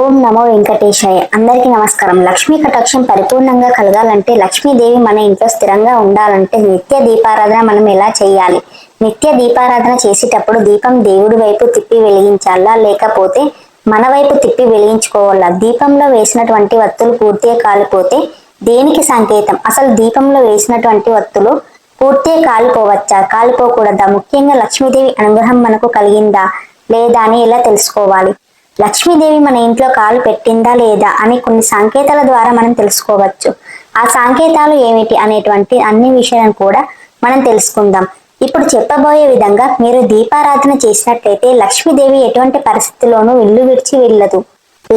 ఓం నమో వెంకటేశాయ. అందరికీ నమస్కారం. లక్ష్మీ కటాక్షం పరిపూర్ణంగా కలగాలంటే లక్ష్మీదేవి మన ఇంట్లో స్థిరంగా ఉండాలంటే నిత్య దీపారాధన మనం ఎలా చేయాలి? నిత్య దీపారాధన చేసేటప్పుడు దీపం దేవుడి వైపు తిప్పి వెలిగించాలా? లేకపోతే మన వైపు తిప్పి వెలిగించుకోవాలా? దీపంలో వేసినటువంటి వత్తులు పూర్తిగా కాలిపోతే దేనికి సంకేతం? అసలు దీపంలో వేసినటువంటి వత్తులు పూర్తిగా కాలిపోవచ్చా? కాలిపోకూడదా? ముఖ్యంగా లక్ష్మీదేవి అనుగ్రహం మనకు కలిగిందా? లేదా అని ఎలా తెలుసుకోవాలి? లక్ష్మీదేవి మన ఇంట్లో కాలు పెట్టిందా లేదా అని కొన్ని సంకేతాల ద్వారా మనం తెలుసుకోవచ్చు. ఆ సంకేతాలు ఏమిటి అనేటువంటి అన్ని విషయాలను కూడా మనం తెలుసుకుందాం. ఇప్పుడు చెప్పబోయే విధంగా మీరు దీపారాధన చేసినట్లయితే లక్ష్మీదేవి ఎటువంటి పరిస్థితిలోనూ ఇల్లు విడిచి వెళ్ళదు.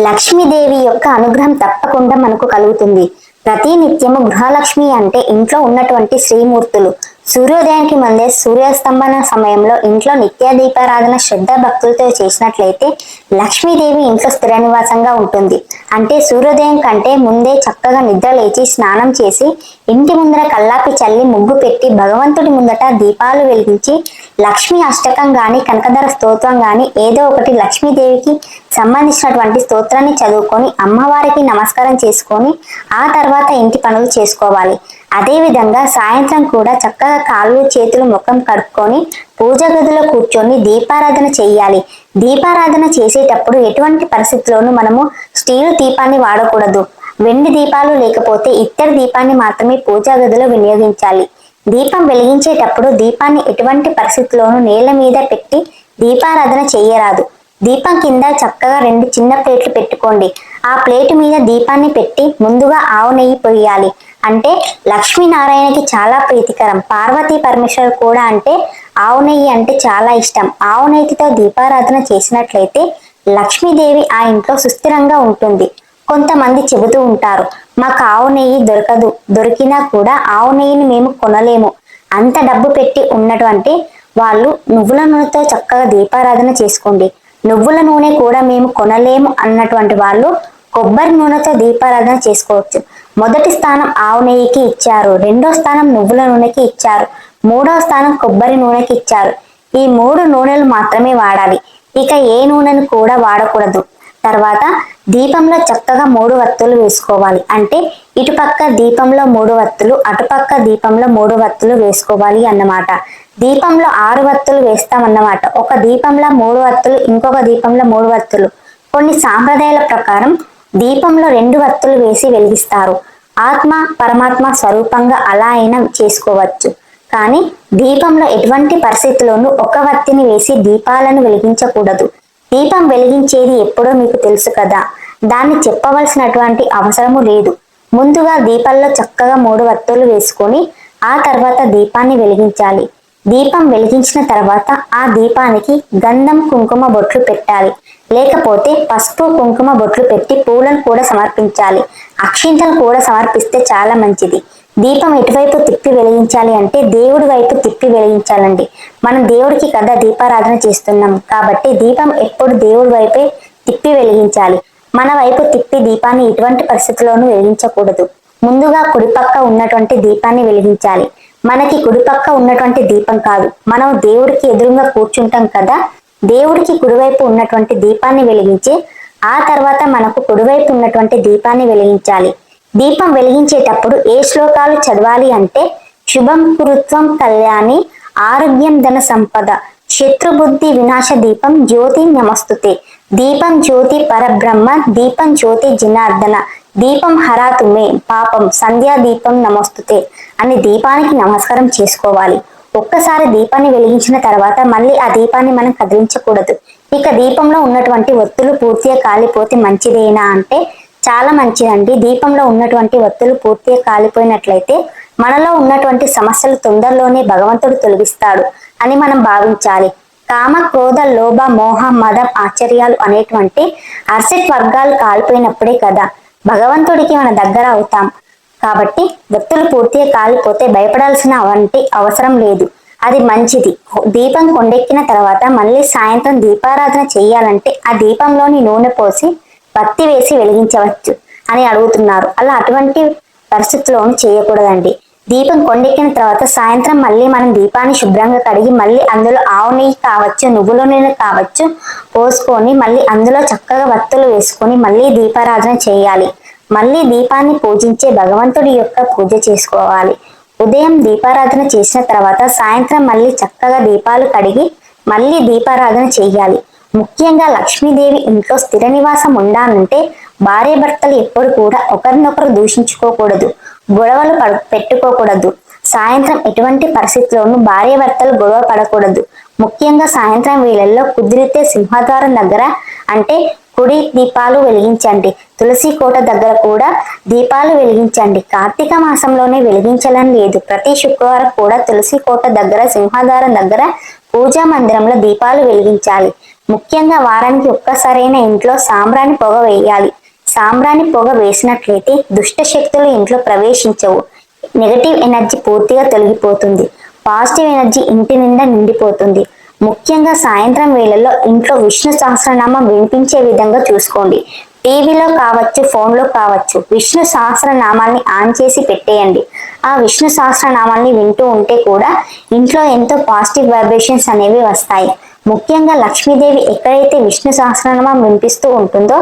లక్ష్మీదేవి యొక్క అనుగ్రహం తప్పకుండా మనకు కలుగుతుంది. ప్రతి నిత్యము గృహలక్ష్మి అంటే ఇంట్లో ఉన్నటువంటి శ్రీమూర్తులు సూర్యోదయానికి ముందే సూర్యాస్తంభన సమయంలో ఇంట్లో నిత్యాదీపారాధన శ్రద్ధ భక్తులతో చేసినట్లయితే లక్ష్మీదేవి ఇంట్లో స్థిర నివాసంగా ఉంటుంది. అంటే సూర్యోదయం కంటే ముందే చక్కగా నిద్ర లేచి స్నానం చేసి ఇంటి ముందర కల్లాపి చల్లి ముగ్గు పెట్టి భగవంతుడి ముందట దీపాలు వెలిగించి లక్ష్మీ అష్టకం గాని కనకధర స్తోత్రం గాని ఏదో ఒకటి లక్ష్మీదేవికి సంబంధించినటువంటి స్తోత్రాన్ని చదువుకొని అమ్మవారికి నమస్కారం చేసుకొని ఆ తర్వాత ఇంటి పనులు చేసుకోవాలి. అదే విధంగా సాయంత్రం కూడా చక్కగా కాళ్ళు చేతులు ముఖం కడుక్కొని పూజ గదిలో కూర్చొని దీపారాధన చేయాలి దీపారాధన చేసేటప్పుడు ఎటువంటి పరిస్థితుల్లోనూ మనము స్టీల్ దీపాన్ని వాడకూడదు. వెండి దీపాలు లేకపోతే ఇత్తడి దీపాన్ని మాత్రమే పూజా గదిలో వినియోగించాలి. దీపం వెలిగించేటప్పుడు దీపాన్ని ఎటువంటి పరిస్థితుల్లోనూ నేల మీద పెట్టి దీపారాధన చేయరాదు దీపం కింద చక్కగా రెండు చిన్న ప్లేట్లు పెట్టుకోండి. ఆ ప్లేట్ మీద దీపాన్ని పెట్టి ముందుగా ఆవు నెయ్యి పొయ్యాలి. అంటే లక్ష్మీనారాయణకి చాలా ప్రీతికరం. పార్వతీ పరమేశ్వర్ కూడా అంటే ఆవు నెయ్యి అంటే చాలా ఇష్టం. ఆవు నెయ్యితో దీపారాధన చేసినట్లయితే లక్ష్మీదేవి ఆ ఇంట్లో సుస్థిరంగా ఉంటుంది. కొంతమంది చెబుతూ ఉంటారు మాకు ఆవు నెయ్యి దొరకదు. దొరికినా కూడా ఆవు నెయ్యిని మేము కొనలేము. అంత డబ్బు పెట్టి ఉన్నటువంటి వాళ్ళు నువ్వుల నూనెతో చక్కగా దీపారాధన చేసుకోండి. నువ్వుల నూనె కూడా మేము కొనలేము అన్నటువంటి వాళ్ళు కొబ్బరి నూనెతో దీపారాధన చేసుకోవచ్చు. మొదటి స్థానం ఆవు నెయ్యికి ఇచ్చారు. రెండో స్థానం నువ్వుల నూనెకి ఇచ్చారు. మూడో స్థానం కొబ్బరి నూనెకి ఇచ్చారు. ఈ మూడు నూనెలు మాత్రమే వాడాలి. ఇక ఏ నూనెను కూడా వాడకూడదు. తర్వాత దీపంలో చక్కగా మూడు వత్తులు వేసుకోవాలి. అంటే ఇటుపక్క దీపంలో మూడు వత్తులు అటుపక్క దీపంలో మూడు వత్తులు వేసుకోవాలి అన్నమాట. దీపంలో ఆరు వత్తులు వేస్తామన్నమాట. ఒక దీపంలో మూడు వత్తులు ఇంకొక దీపంలో మూడు వత్తులు. కొన్ని సాంప్రదాయాల ప్రకారం దీపంలో రెండు వత్తులు వేసి వెలిగిస్తారు. ఆత్మ పరమాత్మ స్వరూపంగా అలా అయినా చేసుకోవచ్చు. కానీ దీపంలో ఎటువంటి పరిస్థితుల్లోనూ ఒక వత్తిని వేసి దీపాలను వెలిగించకూడదు. దీపం వెలిగించేది ఎప్పుడో మీకు తెలుసు కదా. దాన్ని చెప్పవలసినటువంటి అవసరము లేదు. ముందుగా దీపాల్లో చక్కగా మూడు వత్తులు వేసుకొని ఆ తర్వాత దీపాన్ని వెలిగించాలి. దీపం వెలిగించిన తర్వాత ఆ దీపానికి గంధం కుంకుమ బొట్లు పెట్టాలి. లేకపోతే పసుపు కుంకుమ బొట్లు పెట్టి పూలను కూడా సమర్పించాలి. అక్షింతలు కూడా సమర్పిస్తే చాలా మంచిది. దీపం ఎటువైపు తిప్పి వెలిగించాలి అంటే దేవుడి వైపు తిప్పి వెలిగించాలండి. మనం దేవుడికి కదా దీపారాధన చేస్తున్నాం కాబట్టి దీపం ఎప్పుడు దేవుడి వైపే తిప్పి వెలిగించాలి. మన వైపు తిప్పి దీపాన్ని ఎటువంటి పరిస్థితుల్లోనూ వెలిగించకూడదు. ముందుగా కుడిపక్క ఉన్నటువంటి దీపాన్ని వెలిగించాలి. మనకి కుడిపక్క ఉన్నటువంటి దీపం కాదు. మనం దేవుడికి ఎదురుగా కూర్చుంటాం కదా. దేవుడికి కుడివైపు ఉన్నటువంటి దీపాన్ని వెలిగించి ఆ తర్వాత మనకు కుడివైపు ఉన్నటువంటి దీపాన్ని వెలిగించాలి. దీపం వెలిగించేటప్పుడు ఏ శ్లోకాలు చదవాలి అంటే శుభం కురుత్వం కళ్యాణి ఆరోగ్యం ధన సంపద శత్రుబుద్ధి వినాశ దీపం జ్యోతి నమస్తుతే. దీపం జ్యోతి పరబ్రహ్మ దీపం జ్యోతి జనార్దన దీపం హరాతుమే పాపం సంధ్యా దీపం నమస్తుతే అని దీపానికి నమస్కారం చేసుకోవాలి. ఒక్కసారి దీపాన్ని వెలిగించిన తర్వాత మళ్ళీ ఆ దీపాన్ని మనం కదిలించకూడదు. ఇక దీపంలో ఉన్నటువంటి ఒత్తులు పూర్తిగా కాలిపోతే మంచిదేనా అంటే చాలా మంచిదండి. దీపంలో ఉన్నటువంటి ఒత్తులు పూర్తిగా కాలిపోయినట్లయితే మనలో ఉన్నటువంటి సమస్యలు తొందరలోనే భగవంతుడు తొలగిస్తాడు అని మనం భావించాలి. కామ క్రోధ లోభ మోహ మదం ఆశ్చర్యాలు అనేటువంటి అర్సెట్ వర్గాలు కాలిపోయినప్పుడే కదా భగవంతుడికి మన దగ్గర అవుతాం. కాబట్టి వ్యక్తులు పూర్తిగా కాలిపోతే భయపడాల్సిన వంటి అవసరం లేదు. అది మంచిది. దీపం కొండెక్కిన తర్వాత మళ్ళీ సాయంత్రం దీపారాధన చేయాలంటే ఆ దీపంలోని నూనె పోసి పత్తి వేసి వెలిగించవచ్చు అని అడుగుతున్నారు. అలా అటువంటి పరిస్థితుల్లోనూ చేయకూడదండి. దీపం కొండెక్కిన తర్వాత సాయంత్రం మళ్ళీ మనం దీపాన్ని శుభ్రంగా కడిగి మళ్ళీ అందులో ఆవు నెయ్యి కావచ్చు నువ్వుల నూనె కావచ్చు పోసుకొని మళ్ళీ అందులో చక్కగా వత్తులు వేసుకొని మళ్ళీ దీపారాధన చేయాలి. మళ్ళీ దీపాన్ని పూజించే భగవంతుడి యొక్క పూజ చేసుకోవాలి. ఉదయం దీపారాధన చేసిన తర్వాత సాయంత్రం మళ్ళీ చక్కగా దీపాలు కడిగి మళ్ళీ దీపారాధన చేయాలి. ముఖ్యంగా లక్ష్మీదేవి ఇంట్లో స్థిర నివాసం ఉండాలంటే భార్య భర్తలు ఎప్పుడు కూడా ఒకరినొకరు దూషించుకోకూడదు గొడవలు పెట్టుకోకూడదు. సాయంత్రం ఎటువంటి పరిస్థితుల్లోనూ భార్య భర్తలు గొడవ పడకూడదు. ముఖ్యంగా సాయంత్రం వేళల్లో కుదిరితే సింహద్వారం దగ్గర అంటే కుడి దీపాలు వెలిగించండి. తులసి కోట దగ్గర కూడా దీపాలు వెలిగించండి. కార్తీక మాసంలోనే వెలిగించాలని లేదు. ప్రతి శుక్రవారం కూడా తులసి కోట దగ్గర సింహద్వారం దగ్గర పూజా మందిరంలో దీపాలు వెలిగించాలి. ముఖ్యంగా వారానికి ఒక్కసారైనా ఇంట్లో సాంబ్రాణి పొగ వేయాలి. సాంబ్రాణి పొగ వేసినట్లయితే దుష్ట శక్తులు ఇంట్లో ప్రవేశించవు. నెగటివ్ ఎనర్జీ పూర్తిగా తొలగిపోతుంది. పాజిటివ్ ఎనర్జీ ఇంటి నిండా నిండిపోతుంది. ముఖ్యంగా సాయంత్రం వేళల్లో ఇంట్లో విష్ణు సహస్రనామం వినిపించే విధంగా చూసుకోండి. టీవీలో కావచ్చు ఫోన్లో కావచ్చు విష్ణు సహస్రనామాల్ని ఆన్ చేసి పెట్టేయండి. ఆ విష్ణు సహస్రనామాల్ని వింటూ ఉంటే కూడా ఇంట్లో ఎంతో పాజిటివ్ వైబ్రేషన్స్ అనేవి వస్తాయి. ముఖ్యంగా లక్ష్మీదేవి ఎక్కడైతే విష్ణు సహస్రనామం వినిపిస్తూ ఉంటుందో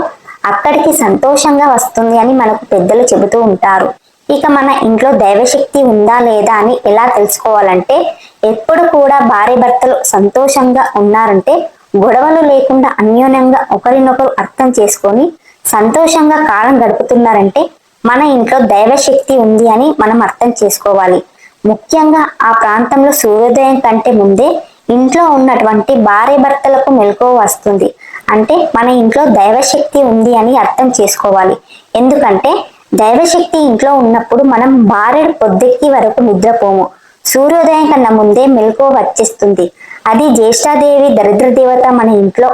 అక్కడికి సంతోషంగా వస్తుంది అని మనకు పెద్దలు చెబుతూ ఉంటారు. ఇక మన ఇంట్లో దైవశక్తి ఉందా లేదా అని ఎలా తెలుసుకోవాలంటే ఎప్పుడు కూడా భార్య భర్తలు సంతోషంగా ఉన్నారంటే గొడవలు లేకుండా అన్యోన్యంగా ఒకరినొకరు అర్థం చేసుకొని సంతోషంగా కాలం గడుపుతున్నారంటే మన ఇంట్లో దైవశక్తి ఉంది అని మనం అర్థం చేసుకోవాలి. ముఖ్యంగా ఆ ప్రాంతంలో సూర్యోదయం కంటే ముందే ఇంట్లో ఉన్నటువంటి భార్య భర్తలకు మెలకువ వస్తుంది. అంటే మన ఇంట్లో దైవశక్తి ఉంది అని అర్థం చేసుకోవాలి. ఎందుకంటే దైవశక్తి ఇంట్లో ఉన్నప్పుడు మనం భార్య పొద్దుకి వరకు నిద్రపోము. సూర్యోదయం కన్నా ముందే మెలకువ వచ్చేస్తుంది. అది జ్యేష్ఠాదేవి దరిద్ర దేవత మన ఇంట్లో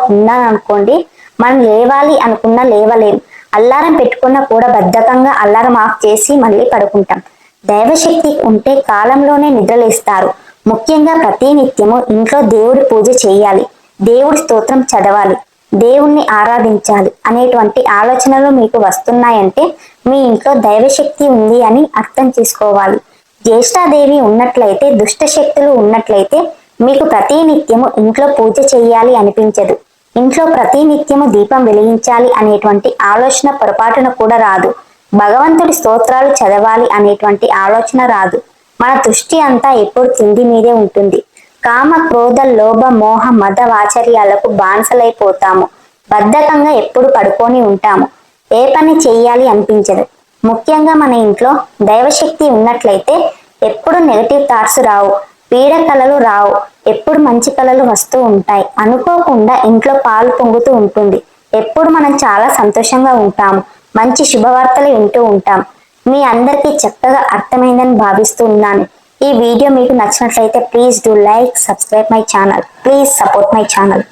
అనుకోండి మనం లేవాలి అనుకున్నా లేవలేం. అల్లారం పెట్టుకున్నా కూడా బద్ధకంగా అల్లారం ఆఫ్ చేసి మళ్ళీ పడుకుంటాం. దైవశక్తి ఉంటే కాలంలోనే నిద్రలేస్తారు. ముఖ్యంగా ప్రతి నిత్యము ఇంట్లో దేవుడి పూజ చేయాలి. దేవుడి స్తోత్రం చదవాలి. దేవుణ్ణి ఆరాధించాలి అనేటువంటి ఆలోచనలు మీకు వస్తున్నాయంటే మీ ఇంట్లో దైవశక్తి ఉంది అని అర్థం చేసుకోవాలి. జ్యేష్ఠాదేవి ఉన్నట్లయితే దుష్ట శక్తులు ఉన్నట్లయితే మీకు ప్రతి నిత్యము ఇంట్లో పూజ చేయాలి అనిపించదు. ఇంట్లో ప్రతి నిత్యము దీపం వెలిగించాలి అనేటువంటి ఆలోచన పొరపాటున కూడా రాదు. భగవంతుడి స్తోత్రాలు చదవాలి అనేటువంటి ఆలోచన రాదు. మన దృష్టి అంతా ఎప్పుడు తిండి మీదే ఉంటుంది. కామ క్రోధ లోభ మోహ మద వాచర్యాలకు బాన్సలైపోతాము. బద్ధకంగా ఎప్పుడు పడుకొని ఉంటాము. ఏ పని చెయ్యాలి అనిపించదు. ముఖ్యంగా మన ఇంట్లో దైవశక్తి ఉన్నట్లయితే ఎప్పుడు నెగటివ్ థాట్స్ రావు. పీడ కళలు రావు. ఎప్పుడు మంచి కళలు వస్తూ ఉంటాయి. అనుకోకుండా ఇంట్లో పాలు పొంగుతూ ఉంటుంది. ఎప్పుడు మనం చాలా సంతోషంగా ఉంటాము. మంచి శుభవార్తలు వింటూ ఉంటాం. మీ అందరికీ చక్కగా అర్థమైందని భావిస్తూ ఉన్నాను. ఈ వీడియో మీకు నచ్చినట్లయితే please do like subscribe my channel. Please support my channel.